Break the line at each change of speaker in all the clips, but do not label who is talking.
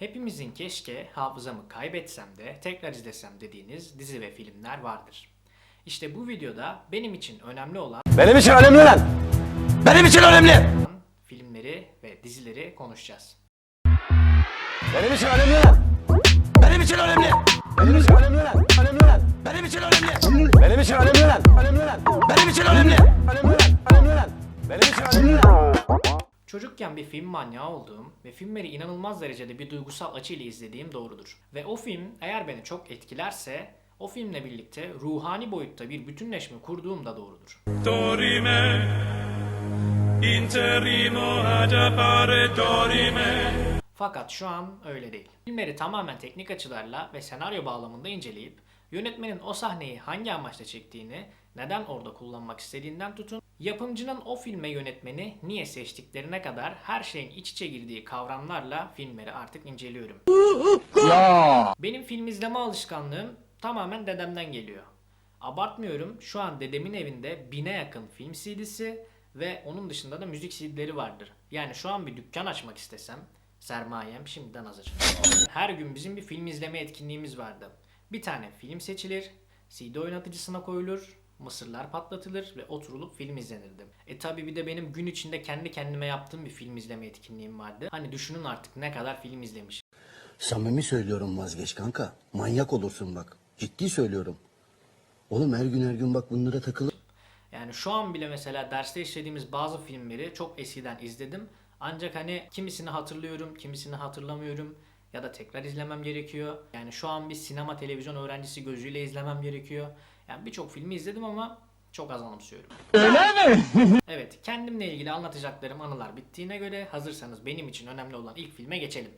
Hepimizin keşke hafızamı kaybetsem de tekrar izlesem dediğiniz dizi ve filmler vardır. İşte bu videoda benim için önemli olan
Benim için önemli lan. Benim için önemli.
filmleri ve dizileri konuşacağız.
Benim için önemli lan. Benim için önemli. Benim için önemli lan. Önemli lan. Benim için önemli. Benim için önemli lan. Önemli lan. Benim için önemli. Önemli lan. Önemli lan. Benim için önemli lan.
Çocukken bir film manyağı olduğum ve filmleri inanılmaz derecede bir duygusal açıyla izlediğim doğrudur. Ve o film eğer beni çok etkilerse o filmle birlikte ruhani boyutta bir bütünleşme kurduğum da doğrudur.
Dorime, interrimo ad appare dorime.
Fakat şu an öyle değil. Filmleri tamamen teknik açılarla ve senaryo bağlamında inceleyip yönetmenin o sahneyi hangi amaçla çektiğini, neden orada kullanmak istediğinden tutun, yapımcının o filme yönetmeni niye seçtiklerine kadar her şeyin iç içe girdiği kavramlarla filmleri artık inceliyorum. Benim film izleme alışkanlığım tamamen dedemden geliyor. Abartmıyorum şu an dedemin evinde bine yakın film CD'si ve onun dışında da müzik CD'leri vardır. Yani şu an bir dükkan açmak istesem sermayem şimdiden hazır. Her gün bizim bir film izleme etkinliğimiz vardı. Bir tane film seçilir, CD oynatıcısına koyulur, mısırlar patlatılır ve oturulup film izlenirdi. E tabi bir de benim gün içinde kendi kendime yaptığım bir film izleme etkinliğim vardı. Hani düşünün artık ne kadar film izlemişim.
Samimi söylüyorum vazgeç kanka. Manyak olursun bak. Ciddi söylüyorum. Oğlum her gün her gün bak bunlara takılır.
Yani şu an bile mesela derste işlediğimiz bazı filmleri çok eskiden izledim. Ancak hani kimisini hatırlıyorum, kimisini hatırlamıyorum ya da tekrar izlemem gerekiyor. Yani şu an bir sinema televizyon öğrencisi gözüyle izlemem gerekiyor. Yani birçok filmi izledim ama çok az anımsıyorum. Öyle mi? evet, kendimle ilgili anlatacaklarım anılar bittiğine göre hazırsanız benim için önemli olan ilk filme geçelim.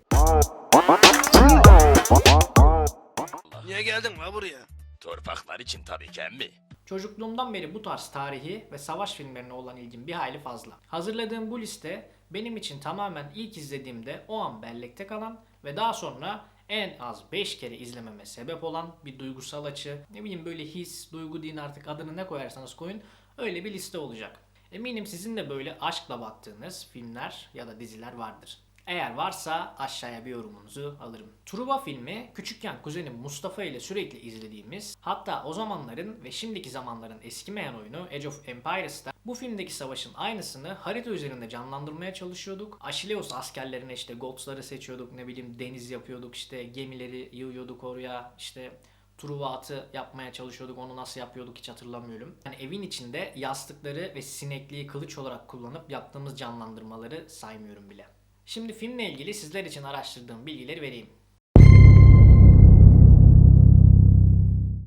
Niye geldin la buraya?
Torpaklar için tabii ki emmi.
Çocukluğumdan beri bu tarz tarihi ve savaş filmlerine olan ilgim bir hayli fazla. Hazırladığım bu liste benim için tamamen ilk izlediğimde o an bellekte kalan ve daha sonra en az 5 kere izlememe sebep olan bir duygusal açı, ne bileyim böyle his, duygu deyin artık adını ne koyarsanız koyun öyle bir liste olacak. Eminim sizin de böyle aşkla baktığınız filmler ya da diziler vardır. Eğer varsa aşağıya bir yorumunuzu alırım. Truva filmi küçükken kuzenim Mustafa ile sürekli izlediğimiz hatta o zamanların ve şimdiki zamanların eskimeyen oyunu Age of Empires'ta bu filmdeki savaşın aynısını harita üzerinde canlandırmaya çalışıyorduk. Achilleus askerlerine işte Goths'ları seçiyorduk ne bileyim deniz yapıyorduk işte gemileri yığıyorduk oraya işte Truva atı yapmaya çalışıyorduk. Onu nasıl yapıyorduk hiç hatırlamıyorum. Yani evin içinde yastıkları ve sinekliği kılıç olarak kullanıp yaptığımız canlandırmaları saymıyorum bile. Şimdi filmle ilgili sizler için araştırdığım bilgileri vereyim.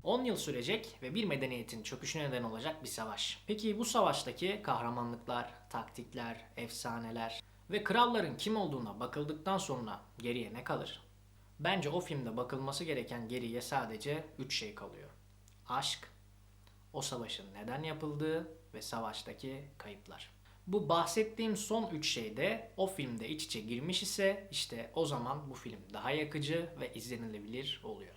10 yıl sürecek ve bir medeniyetin çöküşüne neden olacak bir savaş. Peki bu savaştaki kahramanlıklar, taktikler, efsaneler ve kralların kim olduğuna bakıldıktan sonra geriye ne kalır? Bence o filmde bakılması gereken geriye sadece 3 şey kalıyor. Aşk, o savaşın neden yapıldığı ve savaştaki kayıplar. Bu bahsettiğim son üç şey de o filmde iç içe girmiş ise işte o zaman bu film daha yakıcı ve izlenilebilir oluyor.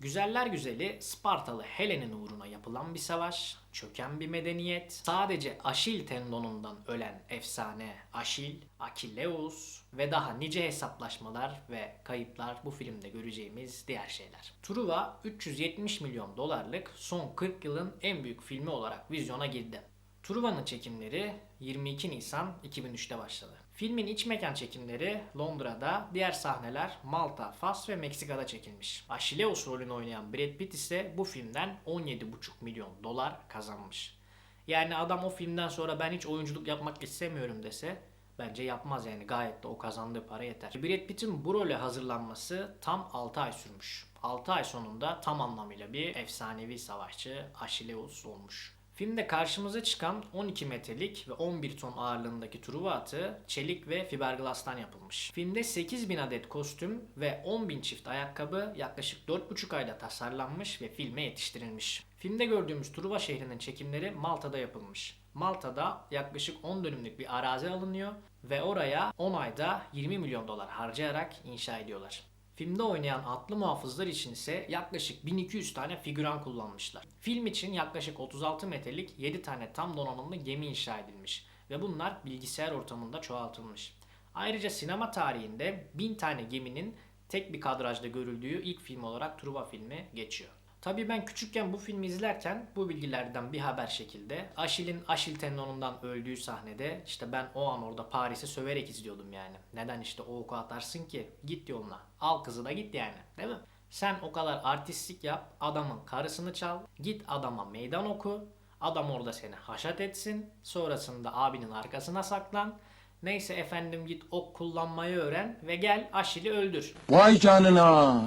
Güzeller güzeli Spartalı Helen'in uğruna yapılan bir savaş, çöken bir medeniyet, sadece Aşil tendonundan ölen efsane Aşil, Akilleus ve daha nice hesaplaşmalar ve kayıplar bu filmde göreceğimiz diğer şeyler. Truva 370 milyon dolarlık son 40 yılın en büyük filmi olarak vizyona girdi. Truva'nın çekimleri 22 Nisan 2003'te başladı. Filmin iç mekan çekimleri Londra'da, diğer sahneler Malta, Fas ve Meksika'da çekilmiş. Achilleus rolünü oynayan Brad Pitt ise bu filmden 17,5 milyon dolar kazanmış. Yani adam o filmden sonra ben hiç oyunculuk yapmak istemiyorum dese bence yapmaz yani gayet de o kazandığı para yeter. Brad Pitt'in bu role hazırlanması tam 6 ay sürmüş. 6 ay sonunda tam anlamıyla bir efsanevi savaşçı Achilleus olmuş. Filmde karşımıza çıkan 12 metrelik ve 11 ton ağırlığındaki Truva atı çelik ve fiberglass'tan yapılmış. Filmde 8000 adet kostüm ve 10.000 çift ayakkabı yaklaşık 4,5 ayda tasarlanmış ve filme yetiştirilmiş. Filmde gördüğümüz Truva şehrinin çekimleri Malta'da yapılmış. Malta'da yaklaşık 10 dönümlük bir arazi alınıyor ve oraya 10 ayda 20 milyon dolar harcayarak inşa ediyorlar. Filmde oynayan atlı muhafızlar için ise yaklaşık 1200 tane figüran kullanmışlar. Film için yaklaşık 36 metrelik 7 tane tam donanımlı gemi inşa edilmiş ve bunlar bilgisayar ortamında çoğaltılmış. Ayrıca sinema tarihinde 1000 tane geminin tek bir kadrajda görüldüğü ilk film olarak Truva filmi geçiyor. Tabii ben küçükken bu filmi izlerken bu bilgilerden bir haber şekilde Aşil'in Aşil tendonundan öldüğü sahnede işte ben o an orada Paris'i söverek izliyordum yani. Neden işte o oku atarsın ki? Git yoluna. Al kızı da git yani. Değil mi? Sen o kadar artistlik yap, adamın karısını çal, git adama meydan oku, adam orada seni haşat etsin, sonrasında abinin arkasına saklan, neyse efendim git ok kullanmayı öğren ve gel Aşil'i öldür.
Vay canına.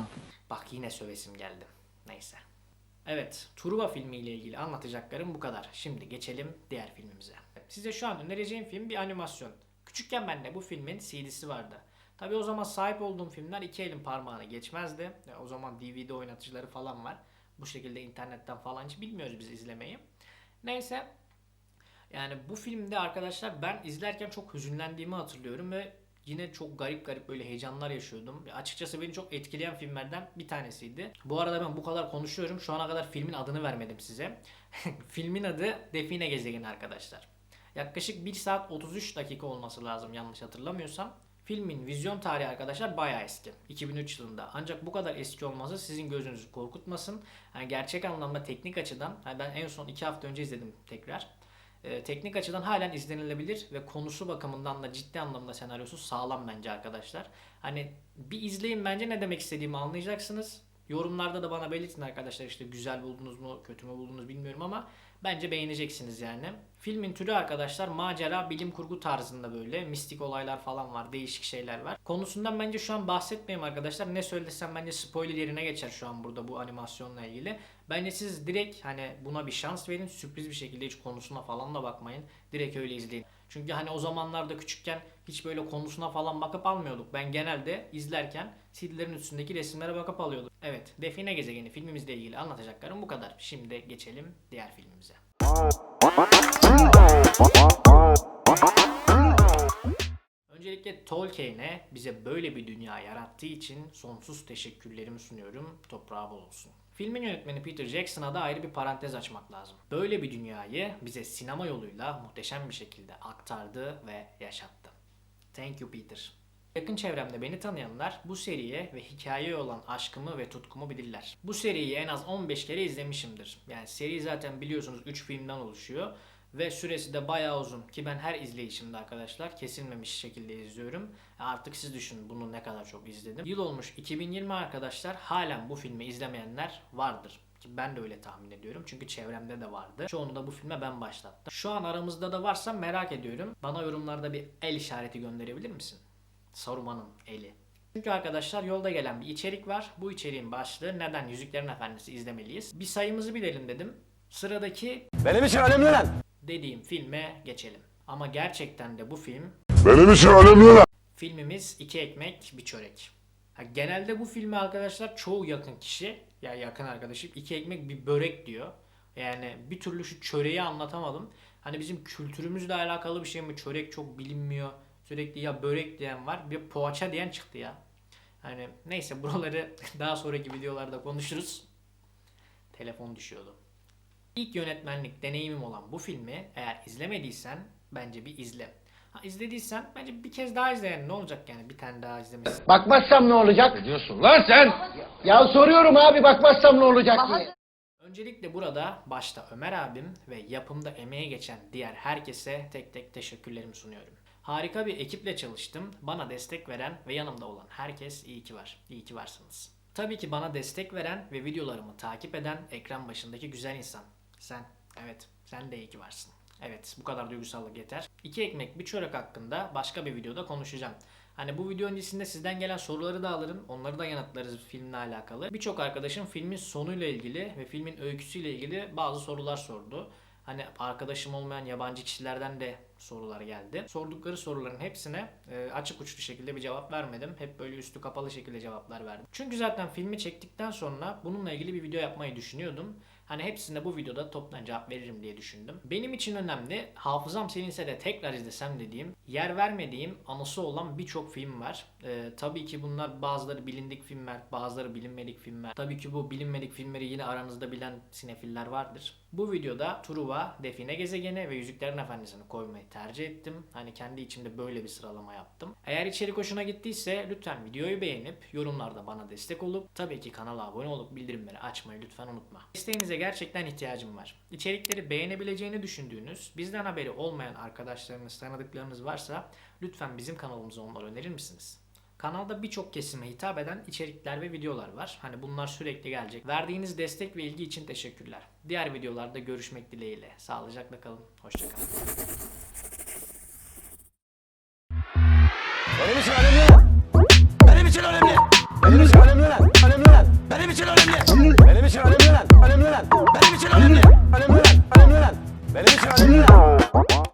Bak yine sövesim geldi. Neyse. Evet, Truva filmiyle ilgili anlatacaklarım bu kadar. Şimdi geçelim diğer filmimize. Size şu an önereceğim film bir animasyon. Küçükken bende bu filmin CD'si vardı. Tabi o zaman sahip olduğum filmler iki elin parmağını geçmezdi. Ya o zaman DVD oynatıcıları falan var. Bu şekilde internetten falan hiç bilmiyoruz biz izlemeyi. Neyse. Yani bu filmde arkadaşlar ben izlerken çok hüzünlendiğimi hatırlıyorum ve yine çok garip garip böyle heyecanlar yaşıyordum. Açıkçası beni çok etkileyen filmlerden bir tanesiydi. Bu arada ben bu kadar konuşuyorum. Şu ana kadar filmin adını vermedim size. filmin adı Define Gezegeni arkadaşlar. Yaklaşık 1 saat 33 dakika olması lazım yanlış hatırlamıyorsam. Filmin vizyon tarihi arkadaşlar bayağı eski. 2003 yılında. Ancak bu kadar eski olması sizin gözünüzü korkutmasın. Yani gerçek anlamda teknik açıdan, yani ben en son 2 hafta önce izledim tekrar. Ee, teknik açıdan halen izlenilebilir ve konusu bakımından da ciddi anlamda senaryosu sağlam bence arkadaşlar. Hani bir izleyin bence ne demek istediğimi anlayacaksınız. Yorumlarda da bana belirtin arkadaşlar işte güzel buldunuz mu kötü mü buldunuz bilmiyorum ama bence beğeneceksiniz yani. Filmin türü arkadaşlar macera bilim kurgu tarzında böyle mistik olaylar falan var değişik şeyler var. Konusundan bence şu an bahsetmeyeyim arkadaşlar ne söylesem bence spoiler yerine geçer şu an burada bu animasyonla ilgili. Bence siz direkt hani buna bir şans verin sürpriz bir şekilde hiç konusuna falan da bakmayın. Direkt öyle izleyin. Çünkü hani o zamanlarda küçükken hiç böyle konusuna falan bakıp almıyorduk. Ben genelde izlerken CD'lerin üstündeki resimlere bakıp alıyordum. Evet, Define Gezegeni filmimizle ilgili anlatacaklarım bu kadar. Şimdi geçelim diğer filmimize. Öncelikle Tolkien'e bize böyle bir dünya yarattığı için sonsuz teşekkürlerimi sunuyorum. Toprağı bol olsun. Filmin yönetmeni Peter Jackson'a da ayrı bir parantez açmak lazım. Böyle bir dünyayı bize sinema yoluyla muhteşem bir şekilde aktardı ve yaşattı. Thank you Peter. Yakın çevremde beni tanıyanlar bu seriye ve hikayeye olan aşkımı ve tutkumu bilirler. Bu seriyi en az 15 kere izlemişimdir. Yani seri zaten biliyorsunuz 3 filmden oluşuyor. Ve süresi de bayağı uzun ki ben her izleyişimde arkadaşlar kesilmemiş şekilde izliyorum. Artık siz düşünün bunu ne kadar çok izledim. Yıl olmuş 2020 arkadaşlar halen bu filmi izlemeyenler vardır. Ki ben de öyle tahmin ediyorum çünkü çevremde de vardı. Çoğunu da bu filme ben başlattım. Şu an aramızda da varsa merak ediyorum. Bana yorumlarda bir el işareti gönderebilir misin? Saruman'ın eli. Çünkü arkadaşlar yolda gelen bir içerik var. Bu içeriğin başlığı neden Yüzüklerin Efendisi izlemeliyiz? Bir sayımızı bilelim dedim. Sıradaki
Benim için önemli lan.
Dediğim filme geçelim. Ama gerçekten de bu film
Benim için önemli lan.
filmimiz iki ekmek bir çörek. Ha, genelde bu filme arkadaşlar çoğu yakın kişi ya yakın arkadaşım iki ekmek bir börek diyor. Yani bir türlü şu çöreği anlatamadım. Hani bizim kültürümüzle alakalı bir şey mi? Çörek çok bilinmiyor. Sürekli ya börek diyen var. Bir poğaça diyen çıktı ya. Hani neyse buraları daha sonraki videolarda konuşuruz. Telefon düşüyordu. İlk yönetmenlik deneyimim olan bu filmi eğer izlemediysen bence bir izle. Ha, izlediysen bence bir kez daha izle yani ne olacak yani bir tane daha izlemesin.
Bakmazsam ne olacak? Ne diyorsun lan sen? Ya soruyorum abi bakmazsam ne olacak diye.
Öncelikle burada başta Ömer abim ve yapımda emeğe geçen diğer herkese tek tek teşekkürlerimi sunuyorum. Harika bir ekiple çalıştım. Bana destek veren ve yanımda olan herkes iyi ki var. İyi ki varsınız. Tabii ki bana destek veren ve videolarımı takip eden ekran başındaki güzel insan. Sen. Evet. Sen de iyi ki varsın. Evet bu kadar duygusallık yeter. İki ekmek bir çörek hakkında başka bir videoda konuşacağım. Hani bu video öncesinde sizden gelen soruları da alırım. Onları da yanıtlarız filmle alakalı. Birçok arkadaşım filmin sonuyla ilgili ve filmin öyküsüyle ilgili bazı sorular sordu. Hani arkadaşım olmayan yabancı kişilerden de sorular geldi. Sordukları soruların hepsine e, açık uçlu şekilde bir cevap vermedim. Hep böyle üstü kapalı şekilde cevaplar verdim. Çünkü zaten filmi çektikten sonra bununla ilgili bir video yapmayı düşünüyordum. Hani hepsine bu videoda toptan cevap veririm diye düşündüm. Benim için önemli, hafızam silinse de tekrar izlesem dediğim, yer vermediğim, anısı olan birçok film var. Ee, tabii ki bunlar bazıları bilindik filmler, bazıları bilinmedik filmler. Tabii ki bu bilinmedik filmleri yine aranızda bilen sinefiller vardır. Bu videoda Truva, Define Gezegeni ve Yüzüklerin Efendisi'ni koymayı tercih ettim. Hani kendi içimde böyle bir sıralama yaptım. Eğer içerik hoşuna gittiyse lütfen videoyu beğenip yorumlarda bana destek olup tabii ki kanala abone olup bildirimleri açmayı lütfen unutma. Desteğinize gerçekten ihtiyacım var. İçerikleri beğenebileceğini düşündüğünüz, bizden haberi olmayan arkadaşlarınız, tanıdıklarınız varsa lütfen bizim kanalımıza onları önerir misiniz? Kanalda birçok kesime hitap eden içerikler ve videolar var. Hani bunlar sürekli gelecek. Verdiğiniz destek ve ilgi için teşekkürler. Diğer videolarda görüşmek dileğiyle. Sağlıcakla kalın. Hoşçakalın.
Benim için önemli.
Benim için önemli. Benim için önemli lan. Önemli lan. Benim için önemli. Benim için önemli lan. Önemli lan.